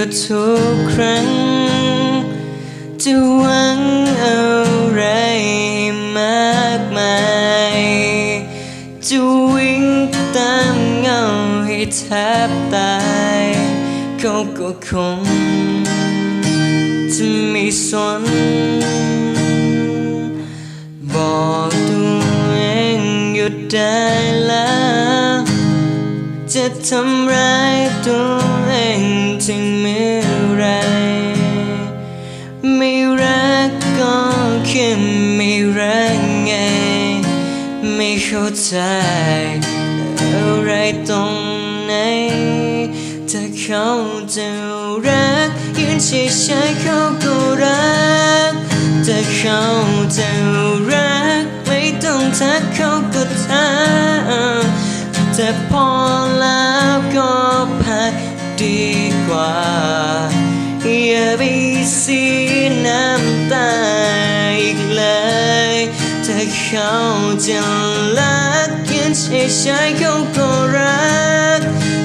ู่ทุกครั้ง จะหวังอะไรมากมายจะวิ่งตามเงาให้แทบตายเขาก็คงจะไม่สนบอกตัวเองหยุดได้แล้ว จะทำร้ายตัวเองถึงเมื่อไร ไม่รักก็แค่ไม่รักไง ไม่เข้าใจอะไรตรงไหนถ้าเขาจะรักยืนเฉยๆเขาก็รักถ้าเขาจะรักไม่ต้องทักเขาก็ทัก แต่พอแล้วก็พักดีกว่า อย่าไปเสียน้ำตาอีกเลย ถ้าเขาจะรักยันเฉยๆเขาก็รัก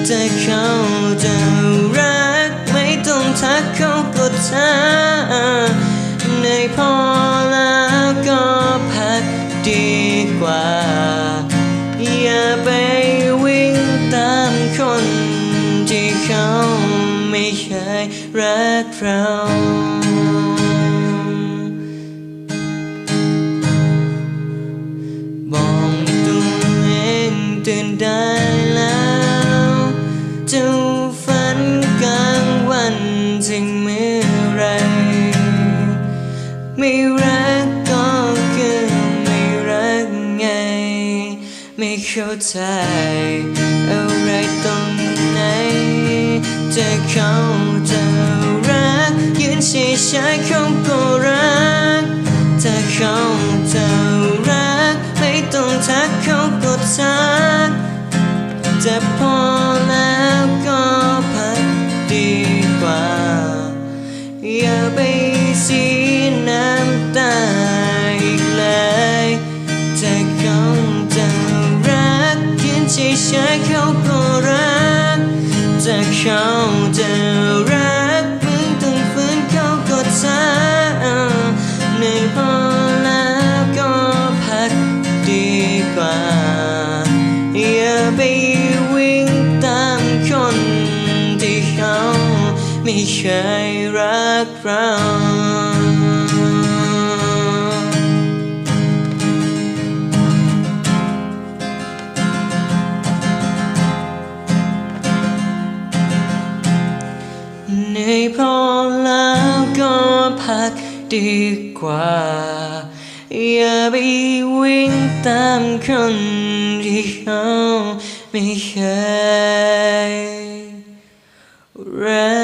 แต่เขา เคยรักเราบอกตัวเองตื่นได้แล้วจะฝันกลางวันถึงเมื่อไรไม่รักก็คือไม่รักไง ไม่เข้าใจอะไรตรง ไหนจะเขาจะรักยืนเฉยๆเขาก็รักถ้าเขาจะรักไม่ต้องทักเขาก็ทักจะพอแล้วก็พักดีกว่า อย่าไปเสียน้ำตาอีกเลยถ้าเขาจะรักยืนเฉยๆเขาก็รัก ถ้าเขาจะรักมึงต้องฝืนเขาก็ทักเหนื่อยพอแล้วก็พักดีกว่า อย่าไปวิ่งตามคนที่เขาไม่เคยรักเรา เหนื่อยพอแล้วก็พักดีกว่า อย่าไปวิ่งตามคนที่เขาไม่เคยรัก